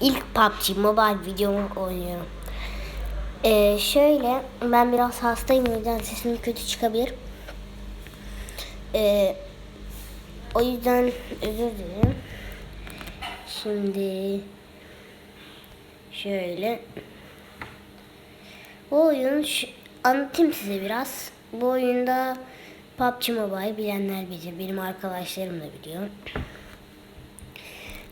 ilk PUBG Mobile videomu oynuyorum. Ee, şöyle ben biraz hastayım o yüzden sesim kötü çıkabilir. Ee, o yüzden özür dilerim. Şimdi şöyle bu oyun anlatayım size biraz. Bu oyunda PUBG Mobile bilenler bilir. Benim arkadaşlarım da biliyor.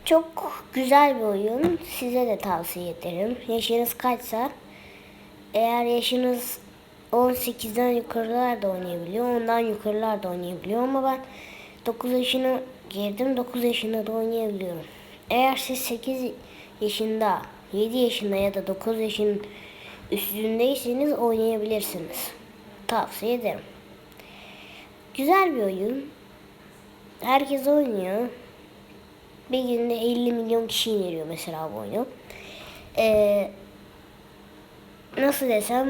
Çok güzel bir oyun. Size de tavsiye ederim. Yaşınız kaçsa eğer yaşınız 18'den yukarılar da oynayabiliyor. Ondan yukarılar da oynayabiliyor ama ben 9 yaşına girdim. 9 yaşında da oynayabiliyorum. Eğer siz 8 yaşında, 7 yaşında ya da 9 yaşın üstündeyseniz oynayabilirsiniz. Tavsiye ederim. Güzel bir oyun. Herkes oynuyor. Bir günde 50 milyon kişi ineriyor mesela bu oyunu. Ee, nasıl desem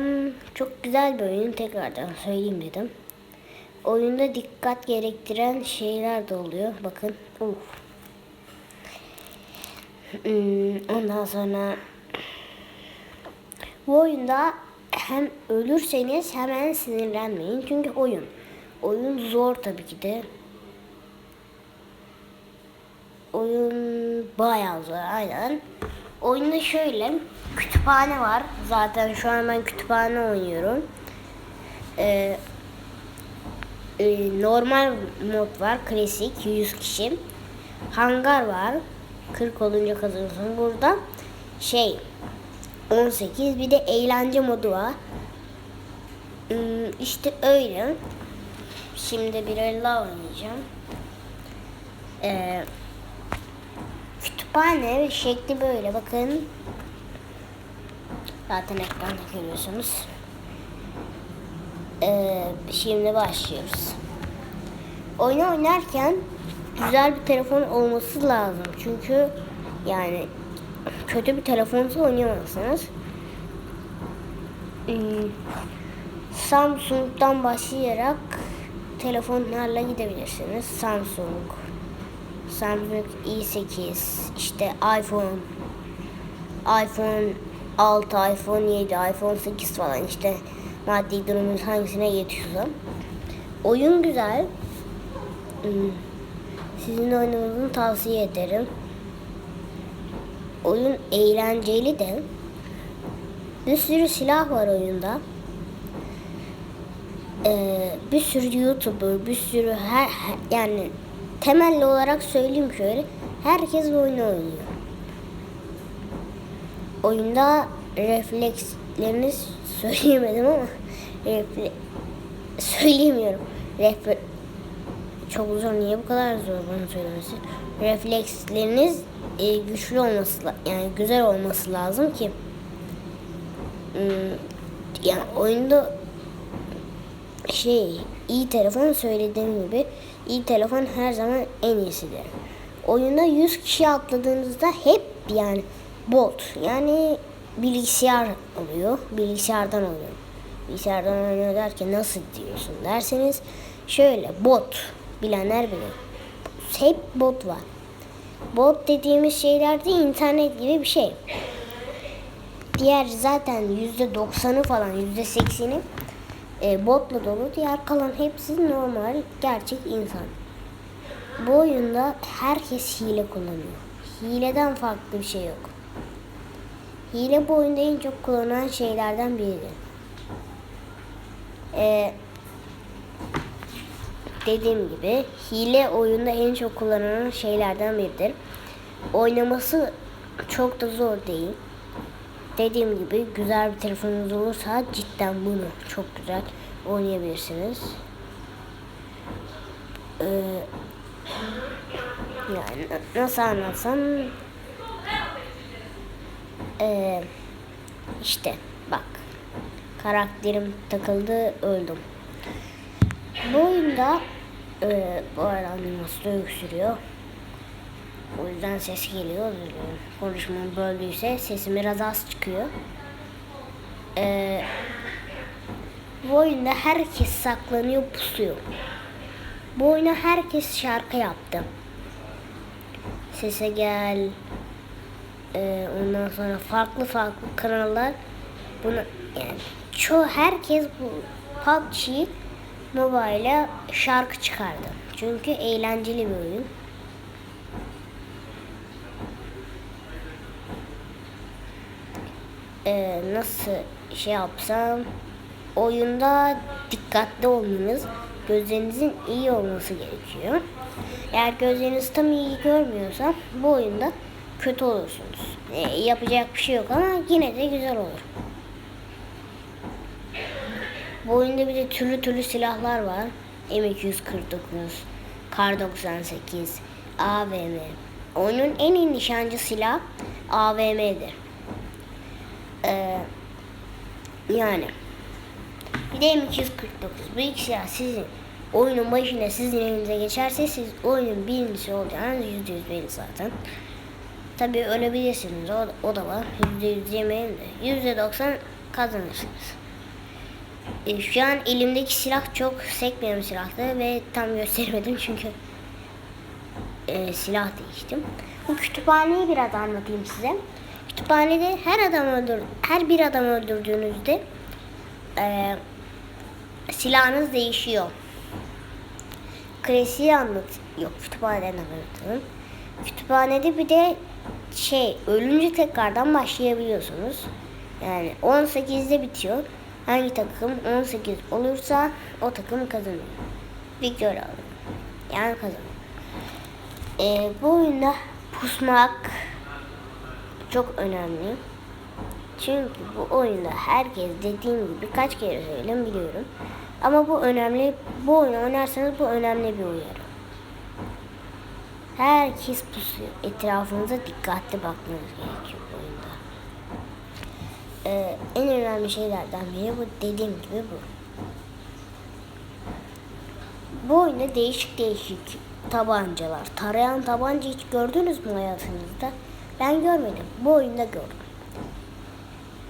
çok güzel bir oyun tekrardan söyleyeyim dedim. Oyunda dikkat gerektiren şeyler de oluyor. Bakın. Uf. Hmm, ondan sonra bu oyunda hem ölürseniz hemen sinirlenmeyin. Çünkü oyun. Oyun zor tabii ki de. Oyun bayağı zor aynen. Oyunda şöyle kütüphane var. Zaten şu an ben kütüphane oynuyorum. Ee, e, normal mod var. Klasik 100 kişi. Hangar var. 40 olunca kazanıyorsun. Burada şey 18 bir de eğlence modu var. Hmm, işte öyle. Şimdi bir oynayacağım. Ee, kütüphane şekli böyle bakın. Zaten ekranda görüyorsunuz. Ee, şimdi başlıyoruz. Oyunu oynarken güzel bir telefon olması lazım. Çünkü yani kötü bir telefonla oynayamazsınız. Hmm, Samsung'dan başlayarak telefonlarla gidebilirsiniz. Samsung, Samsung i8, işte iPhone, iPhone 6, iPhone 7, iPhone 8 falan işte maddi durumunuz hangisine yetiyorsa. Oyun güzel. Hmm, Sizin oynamanızı tavsiye ederim. Oyun eğlenceli de. Bir sürü silah var oyunda. Ee, bir sürü YouTuber, bir sürü her, her- yani temelli olarak söyleyeyim şöyle. Herkes bu oyunu oynuyor. Oyunda reflekslerini söyleyemedim ama refle söyleyemiyorum. Refle çok zor. Niye bu kadar zor bunu söylemesi? Refleksleriniz e, güçlü olması yani güzel olması lazım ki hmm, yani oyunda şey iyi telefon söylediğim gibi iyi telefon her zaman en iyisidir. Oyunda 100 kişi atladığınızda hep yani bot yani bilgisayar oluyor. Bilgisayardan oluyor. Bilgisayardan oynuyor derken nasıl diyorsun derseniz şöyle bot bilenler bilir. Hep bot var. Bot dediğimiz şeyler de internet gibi bir şey. Diğer zaten yüzde doksanı falan yüzde sekseni e, botla dolu. Diğer kalan hepsi normal gerçek insan. Bu oyunda herkes hile kullanıyor. Hileden farklı bir şey yok. Hile bu oyunda en çok kullanılan şeylerden biridir. Ee, dediğim gibi hile oyunda en çok kullanılan şeylerden biridir. Oynaması çok da zor değil. Dediğim gibi güzel bir telefonunuz olursa cidden bunu çok güzel oynayabilirsiniz. Ee, yani na- nasıl anlatsam ee, işte bak karakterim takıldı öldüm. Bu oyunda e, bu arada animasyon öksürüyor. O yüzden ses geliyor. Konuşmamı böldüyse sesim biraz az çıkıyor. Ee, bu oyunda herkes saklanıyor, pusuyor. Bu oyuna herkes şarkı yaptı. Sese gel, Ee, ondan sonra farklı farklı kanallar bunu yani çoğu herkes bu PUBG Mobile'a şarkı çıkardı. Çünkü eğlenceli bir oyun. Ee, nasıl şey yapsam oyunda dikkatli olmanız gözlerinizin iyi olması gerekiyor. Eğer gözleriniz tam iyi görmüyorsa bu oyunda kötü olursunuz. Ee, yapacak bir şey yok ama yine de güzel olur. Bu oyunda bir de türlü türlü silahlar var. M249, Kar 98, AVM. Oyunun en iyi nişancı silah AVM'dir. Ee, yani bir de M249. Bu iki silah sizin oyunun başında sizin elinize geçerse siz oyunun birincisi olacağınız yüzde yüz belli zaten. Tabii ölebilirsiniz. O, o da var. Yüzde yüz yemeyin de. Yüzde doksan kazanırsınız. E, şu an elimdeki silah çok sekmeyen bir silahtı ve tam göstermedim çünkü e, silah değiştim. Bu kütüphaneyi biraz anlatayım size. Kütüphanede her adam öldür her bir adam öldürdüğünüzde e, silahınız değişiyor. Klasiği anlat yok kütüphaneden anlatalım. Kütüphanede bir de şey ölünce tekrardan başlayabiliyorsunuz. Yani 18'de bitiyor. Hangi takım 18 olursa o takım kazanıyor. Victory alıyor. Yani kazanıyor. Ee, bu oyunda pusmak çok önemli. Çünkü bu oyunda herkes dediğim gibi birkaç kere söyledim biliyorum. Ama bu önemli. Bu oyunu oynarsanız bu önemli bir uyarı. Herkes pusuyor. Etrafınıza dikkatli bakmanız gerekiyor bu oyunda. Ee, en önemli şeylerden biri bu dediğim gibi bu. Bu oyunda değişik değişik tabancalar. Tarayan tabanca hiç gördünüz mü hayatınızda? Ben görmedim. Bu oyunda gördüm.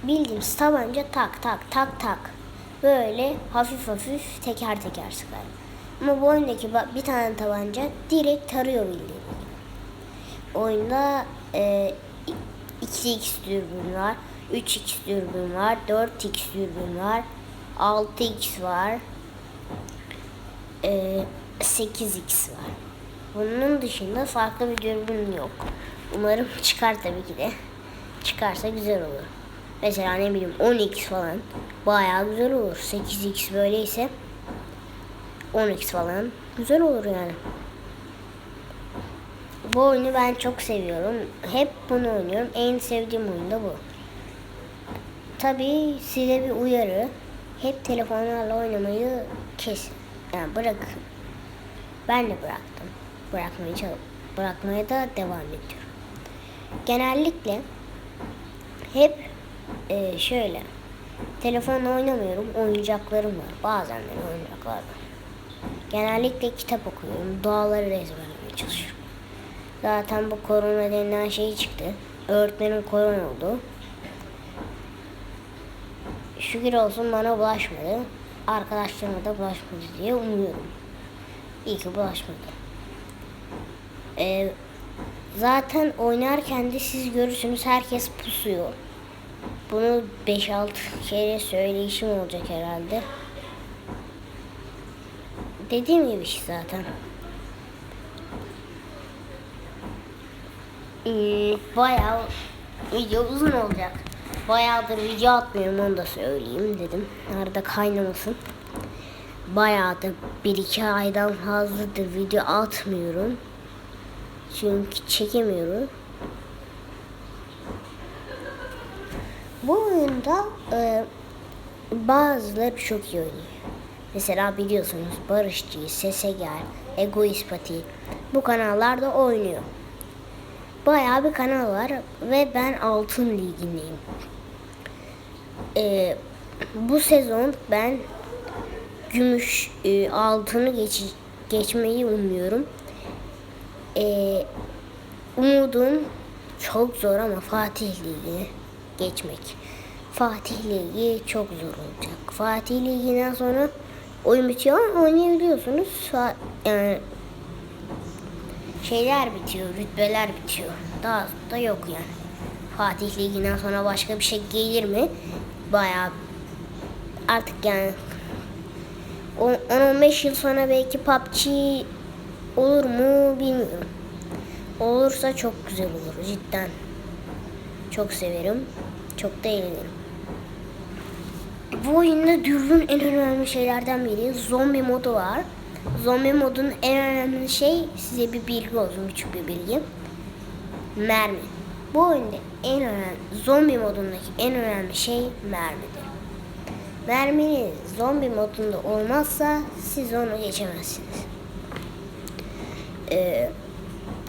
Bildiğimiz tabanca tak tak tak tak. Böyle hafif hafif teker teker sıkar. Ama bu oyundaki bir tane tabanca direkt tarıyor bildiğiniz gibi. Oyunda e, 2x dürbün var, 3x dürbün var, 4x dürbün var, 6x var, e, 8x var. Bunun dışında farklı bir dürbün yok. Umarım çıkar tabii ki de. Çıkarsa güzel olur. Mesela ne bileyim 10x falan bayağı güzel olur. 8x böyleyse 10x falan güzel olur yani. Bu oyunu ben çok seviyorum. Hep bunu oynuyorum. En sevdiğim oyun da bu. Tabii size bir uyarı. Hep telefonlarla oynamayı kesin. Yani bırakın. Ben de bıraktım. Bırakmayı çal- bırakmaya da devam ediyorum. Genellikle hep e, şöyle telefonla oynamıyorum. Oyuncaklarım var. Bazen de oyuncaklar var. Genellikle kitap okuyorum. Doğaları ezberlemeye çalışıyorum. Zaten bu korona denilen şey çıktı. Öğretmenim korona oldu. Şükür olsun bana bulaşmadı. Arkadaşlarıma da bulaşmadı diye umuyorum. İyi ki bulaşmadı. Ee, zaten oynarken de siz görürsünüz herkes pusuyor. Bunu 5-6 kere söyleyişim olacak herhalde. Dediğim gibi işte zaten. Hmm, bayağı video uzun olacak. Bayağıdır video atmıyorum onu da söyleyeyim dedim. Arada kaynamasın. Bayağıdır bir iki aydan fazladır video atmıyorum. Çünkü çekemiyorum. Bu oyunda e, bazıları çok iyi oynuyor. Mesela biliyorsunuz Barışçı, Sese Gel, Egoist bu kanallarda oynuyor. Bayağı bir kanal var ve ben Altın Ligi'ndeyim. E, bu sezon ben gümüş e, altını geç, geçmeyi umuyorum. E, umudum çok zor ama Fatih Ligi'ni geçmek. Fatih Ligi çok zor olacak. Fatih Ligi'nden sonra oyun bitiyor ama oynayabiliyorsunuz. Yani şeyler bitiyor, rütbeler bitiyor. Daha da yok yani. Fatih Ligi'nden sonra başka bir şey gelir mi? Bayağı artık yani 10-15 yıl sonra belki PUBG olur mu bilmiyorum. Olursa çok güzel olur cidden. Çok severim. Çok da eğlenirim. Bu oyunda dürbün en önemli şeylerden biri. Zombi modu var. Zombi modun en önemli şey size bir bilgi olsun, küçük bir bilgi. Mermi. Bu oyunda en önemli, zombi modundaki en önemli şey mermidir. Merminiz zombi modunda olmazsa siz onu geçemezsiniz. Ee,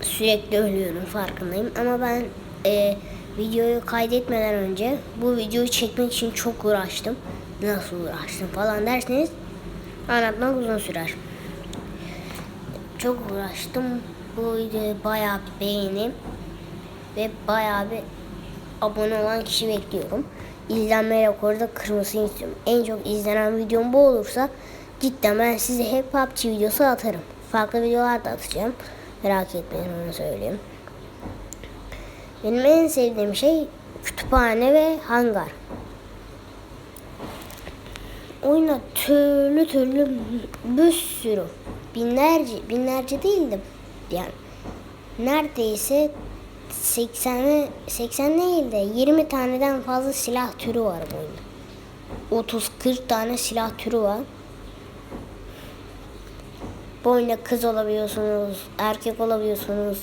sürekli ölüyorum farkındayım ama ben e, videoyu kaydetmeden önce bu videoyu çekmek için çok uğraştım. Nasıl uğraştım falan derseniz anlatmak uzun sürer. Çok uğraştım. Bu videoyu bayağı bir beğeni ve bayağı bir abone olan kişi bekliyorum. İzlenme rekoru da kırmasını istiyorum. En çok izlenen videom bu olursa cidden ben size hep PUBG videosu atarım. Farklı videolar da atacağım. Merak etmeyin onu söyleyeyim. Benim en sevdiğim şey kütüphane ve hangar. Oyuna türlü türlü bir sürü binlerce binlerce değildim yani neredeyse 80 80 değil de 20 taneden fazla silah türü var bu oyunda. 30-40 tane silah türü var. Bu oyunda kız olabiliyorsunuz, erkek olabiliyorsunuz.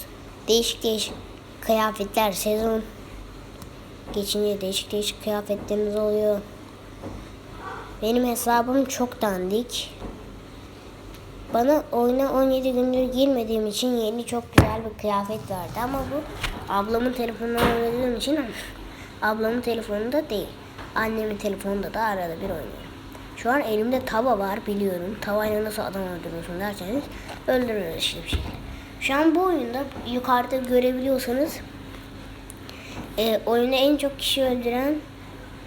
Değişik değişik kıyafetler sezon geçince değişik değişik kıyafetleriniz oluyor. Benim hesabım çok dandik. Bana oyuna 17 gündür girmediğim için yeni çok güzel bir kıyafet verdi ama bu ablamın telefonundan oynadığım için ablamın telefonunda değil. Annemin telefonunda da arada bir oynuyorum. Şu an elimde tava var biliyorum. Tavayla nasıl adam öldürüyorsun derseniz öldürüyoruz işte bir şekilde. Şu an bu oyunda yukarıda görebiliyorsanız e, oyunu en çok kişi öldüren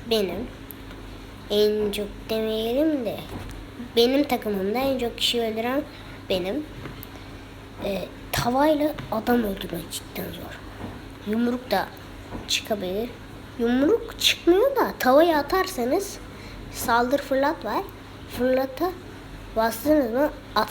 benim. En çok demeyelim de benim takımımda en çok kişi öldüren benim. E, tavayla adam öldürmek cidden zor. Yumruk da çıkabilir. Yumruk çıkmıyor da tavayı atarsanız saldır fırlat var. Fırlata bastınız mı atar.